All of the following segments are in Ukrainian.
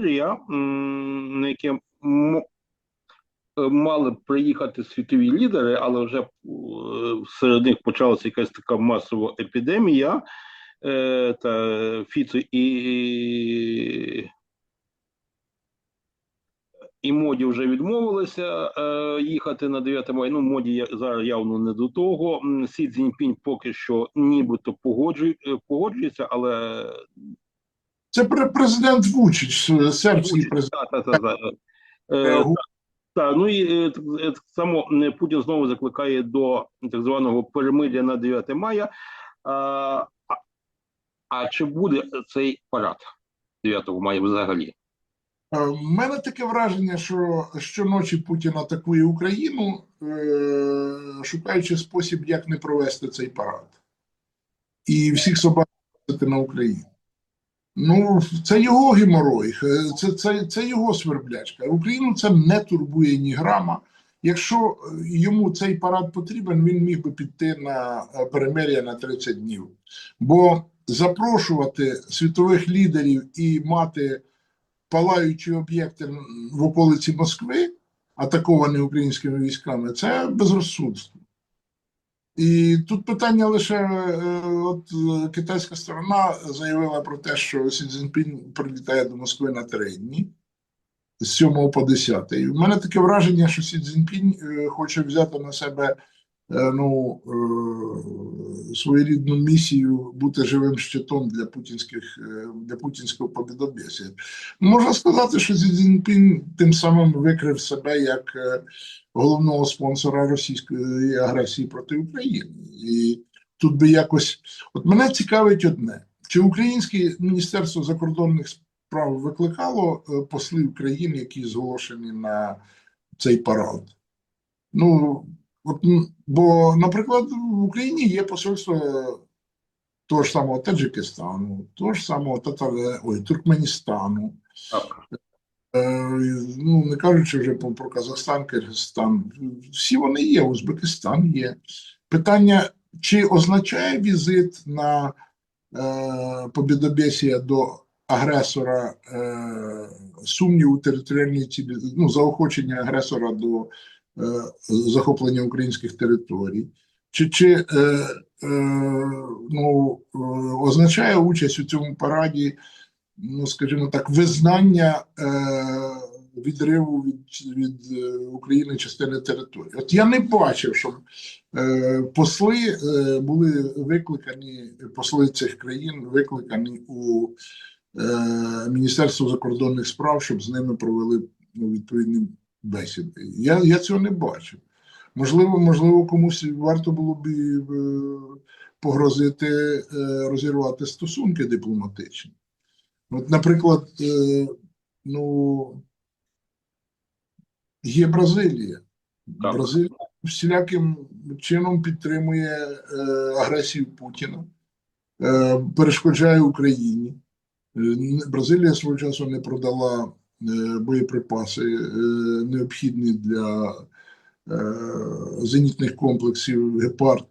на яке е, мали приїхати світові лідери, але вже е, серед них почалася якась така масова епідемія. Е, Та Фіцо і, і моді вже відмовилися їхати на 9 мая. Ну, моді зараз явно не до того. Сі Цзіньпінь поки що нібито погоджує, погоджується, але Це президент Вучич, е, сербський президент. Та, та, та, та. Е, та, ну і е, так е, само е, Путін знову закликає до так званого перемир'я на 9 мая. А, а, чи буде цей парад 9 мая взагалі? Е, В мене таке враження, що щоночі Путін атакує Україну, е, шукаючи спосіб, як не провести цей парад. І всіх собак на Україну. Ну, це його геморой, е, це, це, це його сверблячка. Україну це не турбує ні грама. Якщо е, йому цей парад потрібен, він міг би піти на е, перемир'я на 30 днів. Бо запрошувати світових лідерів і мати палаючі об'єкти в околиці Москви, атаковані українськими військами, це безрозсудство. І тут питання лише: е, от е, китайська сторона заявила про те, що Сі Цзіньпін прилітає до Москви на три дні з 7 по 10. І в мене таке враження, що Сі Цзіньпінь е, хоче взяти на себе ну, е, своєрідну місію бути живим щитом для путінських е, для путінського побідобєсія. Можна сказати, що Сі Цзіньпінь тим самим викрив себе як е, головного спонсора російської агресії проти України. І тут би якось, от мене цікавить одне: чи українське міністерство закордонних справ викликало е, послів країн, які зголошені на цей парад? Ну, от, бо, наприклад, в Україні є посольство того ж самого Таджикистану, того ж самого Татар... Ой, Туркменістану. Так. Е, ну, не кажучи вже про, Казахстан, Киргизстан, всі вони є, Узбекистан є. Питання, чи означає візит на е, побідобєсія до агресора е, сумнів у територіальній ну, заохочення агресора до захоплення українських територій? Чи, чи е, е, ну, е, означає участь у цьому параді? ну скажімо так, визнання е, відриву від, від е, України частини території. От я не бачив, щоб е, посли е, були викликані, посли цих країн викликані у е, Міністерство закордонних справ, щоб з ними провели ну, відповідні бесіди. Я, я цього не бачив. Можливо, можливо, комусь варто було б і, е, погрозити е, розірвати стосунки дипломатичні. От, наприклад, е, ну, є Бразилія. Так. Бразилія всіляким чином підтримує агресію Путіна, перешкоджає Україні. Бразилія свого часу не продала боєприпаси, е, необхідні для е, зенітних комплексів Гепард.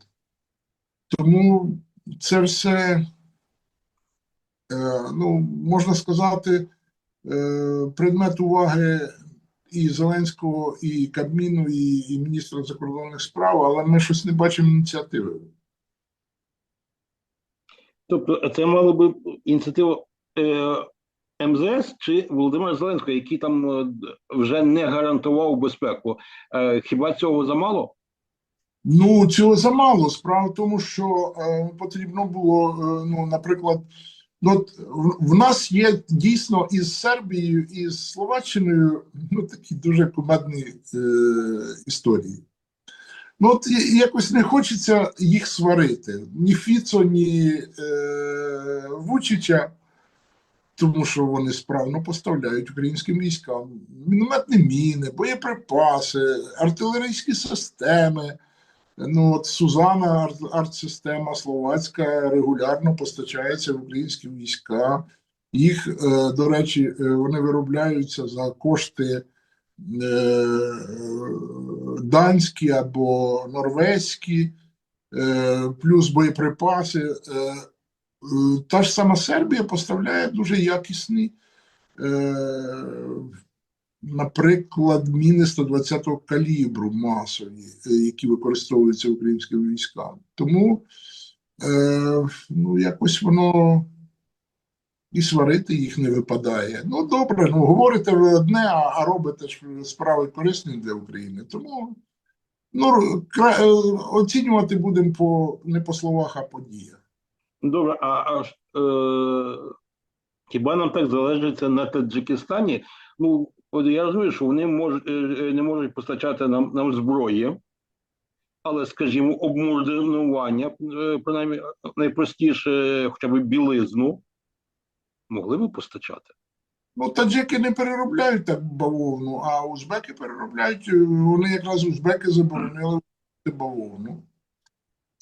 Тому це все е, ну, можна сказати, е, предмет уваги і Зеленського, і Кабміну, і, і міністра закордонних справ, але ми щось не бачимо ініціативи. Тобто, це мала би ініціатива е, МЗС чи Володимира Зеленського, який там е, вже не гарантував безпеку. Е, хіба цього замало? Ну, цього замало. Справа в тому, що е, потрібно було, е, ну, наприклад, ну, от в, в нас є дійсно із Сербією і з Словаччиною ну, такі дуже кумедні е, історії. Ну, от якось не хочеться їх сварити. Ні Фіцо, ні е, Вучича, тому що вони справно поставляють українським військам мінометні міни, боєприпаси, артилерійські системи. Ну, от Сузана артсистема словацька регулярно постачається в українські війська. Їх, е, до речі, е, вони виробляються за кошти е, данські або норвезькі, плюс боєприпаси. Е, Та ж сама Сербія поставляє дуже якісні е, наприклад, міни 120-го калібру масові, е, які використовуються українськими військами. Тому ну, якось воно і сварити їх не випадає. Ну, добре, ну говорите ви одне, а, робите ж справи корисні для України. Тому ну, оцінювати будемо по, не по словах, а по діях. Добре, а, а е, хіба нам так залежиться на Таджикистані? Ну, от я розумію, що вони можуть, е, е, не можуть постачати нам, нам зброї, але, скажімо, обмодернування, е, принаймні найпростіше, хоча б білизну, могли би постачати. Ну, таджики не переробляють так бавовну, а узбеки переробляють. Вони якраз узбеки заборонили бавовну.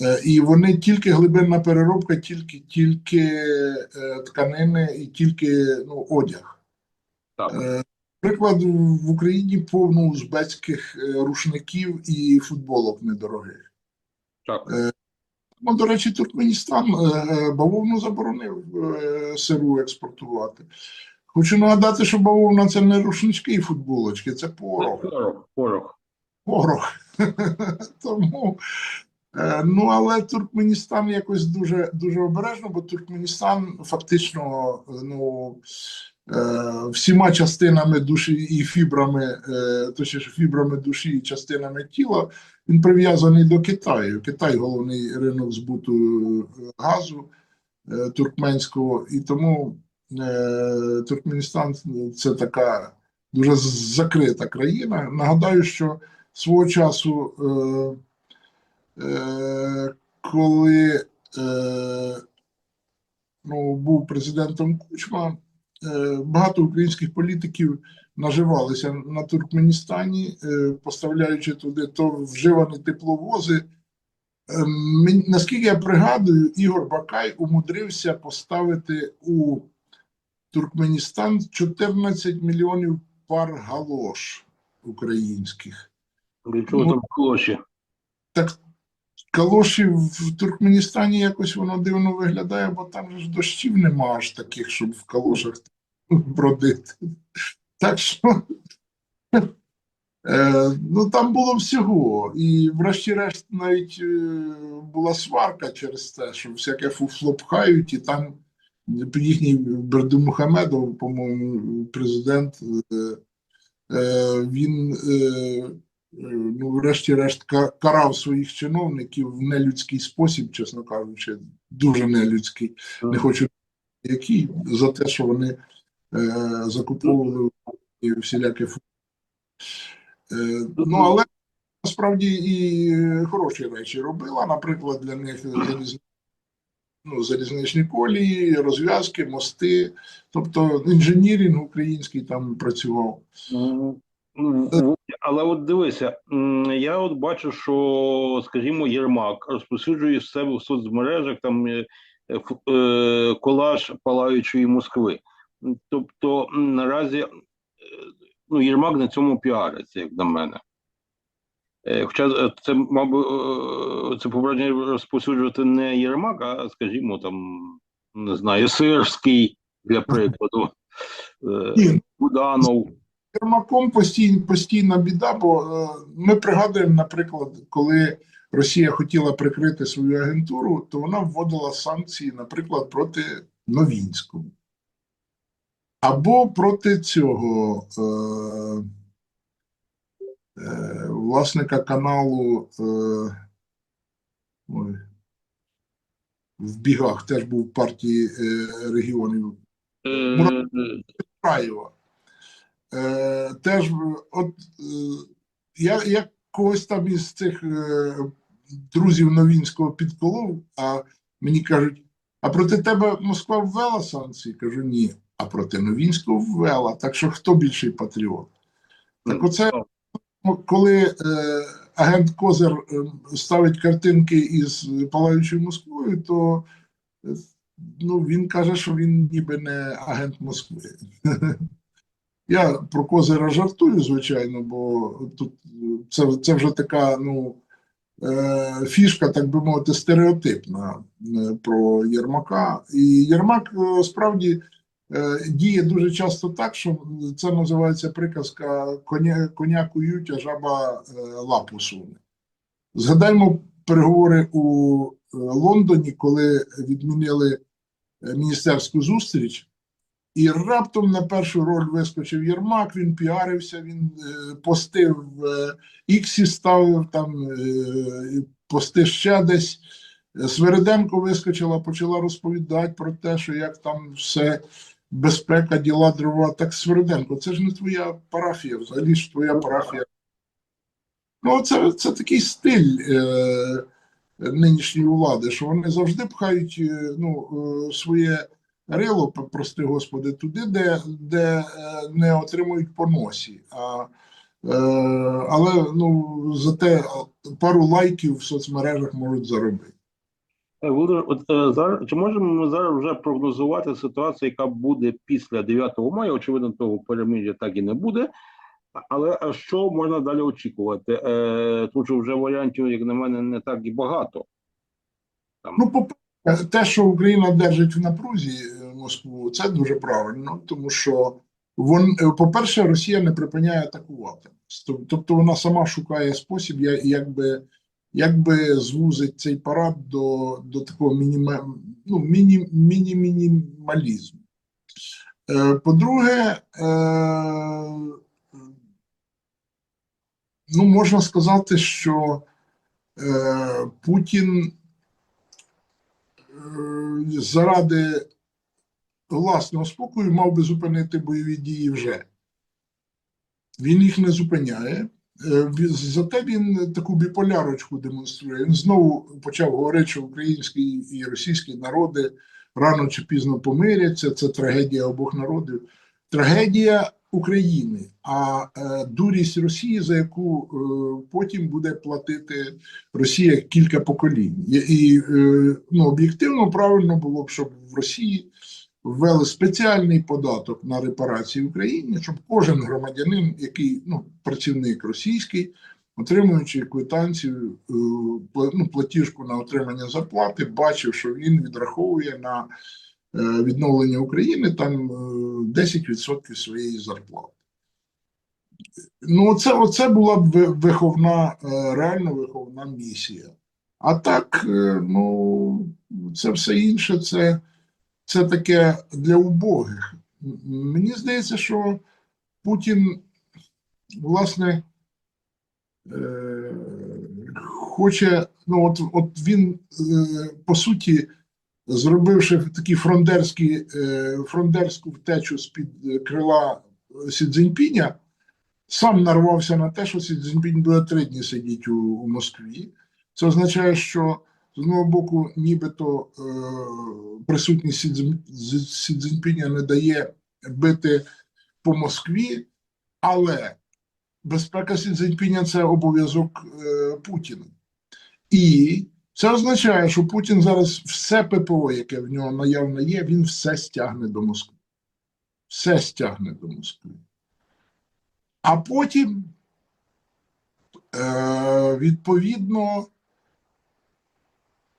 Е, І вони тільки глибинна переробка, тільки, тільки е, тканини і тільки ну, одяг. Так. Е, Наприклад, в Україні повно узбецьких рушників і футболок недорогих. Так. Ну, до речі, Туркменістан бавовну заборонив сиру експортувати. Хочу нагадати, що бавовна це не рушнички і футболочки, це порох. Порох, порох. Порох. Тому, ну, але Туркменістан якось дуже, дуже обережно, бо Туркменістан фактично е, ну, е, всіма частинами душі і фібрами, е, точніше, фібрами душі і частинами тіла, він прив'язаний до Китаю. Китай головний ринок збуту е, газу е, туркменського, і тому е, Туркменістан це така дуже закрита країна. Нагадаю, що свого часу, е, е, коли е, ну, був президентом Кучма, е, багато українських політиків наживалися на Туркменістані, е, поставляючи туди то вживані тепловози. Е, Наскільки я пригадую, Ігор Бакай умудрився поставити у Туркменістан 14 мільйонів пар галош українських. Для чого Ну, там клоші? Так калоші в Туркменістані якось воно дивно виглядає, бо там ж дощів нема аж таких, щоб в калошах бродити. Так що е, ну, там було всього. І врешті-решт навіть е, була сварка через те, що всяке фуфло пхають, і там їхній Бердимухамедов, по-моєму, президент, е, він ну, врешті-решт карав своїх чиновників в нелюдський спосіб, чесно кажучи, дуже нелюдський. Не хочу який, за те, що вони е, закуповували всілякі фу- Е, ну, але насправді і хороші речі робила. Наприклад, для них заліз... ну, залізничні колії, розв'язки, мости, тобто інженірінг український там працював. Ну, ну, от, Але от дивися, я от бачу, що, скажімо, Єрмак розповсюджує себе в соцмережах там е, е, е, колаж палаючої Москви. Тобто наразі е, ну, Єрмак на цьому піариться, як на мене. Е, Хоча е, це, мабуть, е, це попередньо розповсюджувати не Єрмак, а, скажімо, там, не знаю, Сирський, для прикладу, е, Буданов. Ермаком постійна, постійна біда, бо е, ми пригадуємо, наприклад, коли Росія хотіла прикрити свою агентуру, то вона вводила санкції, наприклад, проти Новінського. Або проти цього е, е, власника каналу е, ой, в бігах теж був в партії е, регіонів Е, Краєва. Е, теж, е, от е, я, я когось там із цих е, друзів Новінського підколов, а мені кажуть: а проти тебе Москва ввела санкції? Кажу, ні. А проти Новінського ввела. Так що хто більший патріот? Так оце, ну, коли е, агент Козир ставить картинки із палаючою Москвою, то ну, він каже, що він ніби не агент Москви. Я про Козира жартую, звичайно, бо тут це, це вже така ну, е, фішка, так би мовити, стереотипна е, про Єрмака. І Єрмак е, справді е, діє дуже часто так, що це називається приказка коня, коня кують, а жаба е, лапу суне. Згадаймо переговори у е, Лондоні, коли відмінили міністерську зустріч, і раптом на першу роль вискочив Єрмак, він піарився, він е, пости в е, Іксі ставив, там е, пости ще десь. Свериденко вискочила, почала розповідати про те, що як там все безпека, діла дрова. Так Свериденко, це ж не твоя парафія, взагалі ж твоя парафія. Ну, це, це такий стиль е, нинішньої влади, що вони завжди пхають ну, своє рило, прости господи, туди, де, де е, не отримують по носі. А, е, але ну, зате пару лайків в соцмережах можуть заробити. Володимир, от е, зараз чи можемо ми зараз вже прогнозувати ситуацію, яка буде після 9 мая? Очевидно, того перемир'я так і не буде. Але а що можна далі очікувати? Е, тому що вже варіантів, як на мене, не так і багато. Ну, по те, що Україна держить в напрузі е, Москву, це дуже правильно, тому що вон, е, по-перше, Росія не припиняє атакувати. Тобто вона сама шукає спосіб, я- як би, як би звузить цей парад до, до такого мініма, ну, міні, міні-мінімалізму. Е, По-друге, е, ну, можна сказати, що е, Путін е, заради власного спокою мав би зупинити бойові дії вже. Він їх не зупиняє. Е, Зате він таку біполярочку демонструє. Він знову почав говорити, що українські і російські народи рано чи пізно помиряться. Це трагедія обох народів. Трагедія України, а е, дурість Росії, за яку е, потім буде платити Росія кілька поколінь. І, е, ну, об'єктивно правильно було б, щоб в Росії ввели спеціальний податок на репарації Україні, щоб кожен громадянин, який ну, працівник російський, отримуючи квитанцію, ну, платіжку на отримання зарплати, бачив, що він відраховує на відновлення України там е, 10% своєї зарплати. Ну, оце, оце була б виховна, е, реально виховна місія. А так, е, ну, це все інше, це, це таке для убогих. Мені здається, що Путін, власне, е, хоче, ну, от, от він, е, по суті, зробивши такі фрондерські, е, фрондерську втечу з-під е, крила Сі Цзіньпіня, сам нарвався на те, що Сі Цзіньпінь буде три дні сидіти у, у Москві. Це означає, що з одного боку, нібито е, присутність Сі, Цзін- З- Сі Цзіньпіня не дає бити по Москві, але безпека Сі Цзіньпіня – це обов'язок е, Путіна. І це означає, що Путін зараз все ППО, яке в нього наявно є, він все стягне до Москви. Все стягне до Москви. А потім, е, відповідно,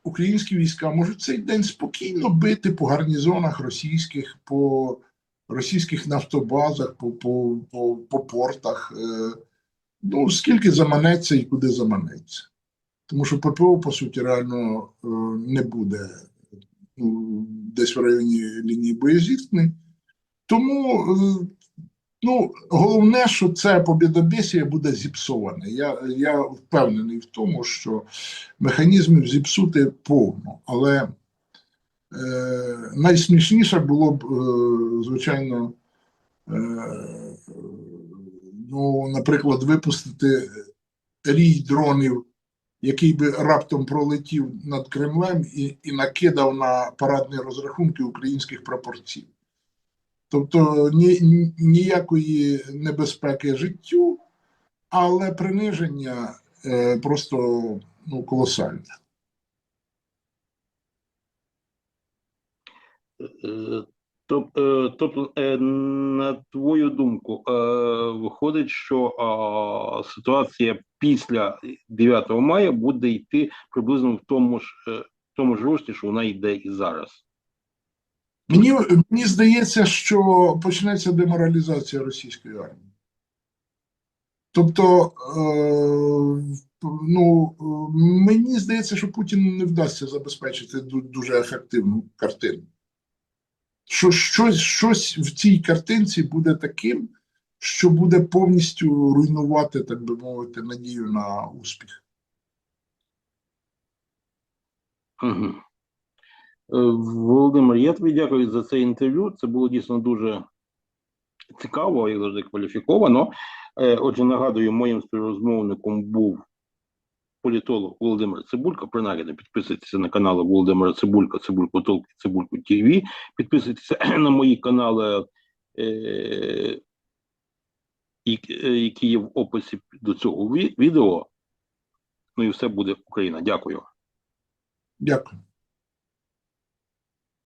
українські війська можуть цей день спокійно бити по гарнізонах російських, по російських нафтобазах, по, по, по, по портах. Е, ну, скільки заманеться і куди заманеться. Тому що ППО, по суті, реально е, не буде ну, десь в районі лінії боєзіткнень. Тому е, ну, головне, що це побєдобєсія буде зіпсоване. Я, я впевнений в тому, що механізмів зіпсути повно. Але е, найсмішніше було б, е, звичайно, е, ну, наприклад, випустити рій дронів, який би раптом пролетів над Кремлем і, і накидав на парадні розрахунки українських пропорцій. Тобто ні, ні- ніякої небезпеки життю, але приниження е, просто ну, колосальне. Тоб- Тобто, на твою думку, е, виходить, що ситуація після 9 мая буде йти приблизно в тому ж, в тому ж рості, що вона йде і зараз. Мені, мені здається, що почнеться деморалізація російської армії. Тобто, ну, мені здається, що Путіну не вдасться забезпечити дуже ефективну картину. Що щось, щось в цій картинці буде таким, що буде повністю руйнувати, так би мовити, надію на успіх. Угу. Володимир, я тобі дякую за це інтерв'ю. Це було дійсно дуже цікаво і завжди кваліфіковано. Е, Отже, нагадую, моїм співрозмовником був політолог Володимир Цибулько. Принагідно підписуйтеся на канали Володимира Цибулька, Цибулько Толк, Цибулько ТВ. Підписуйтеся на мої канали, е, які які є в описі до цього відео. Ну і все буде Україна. Дякую. Дякую.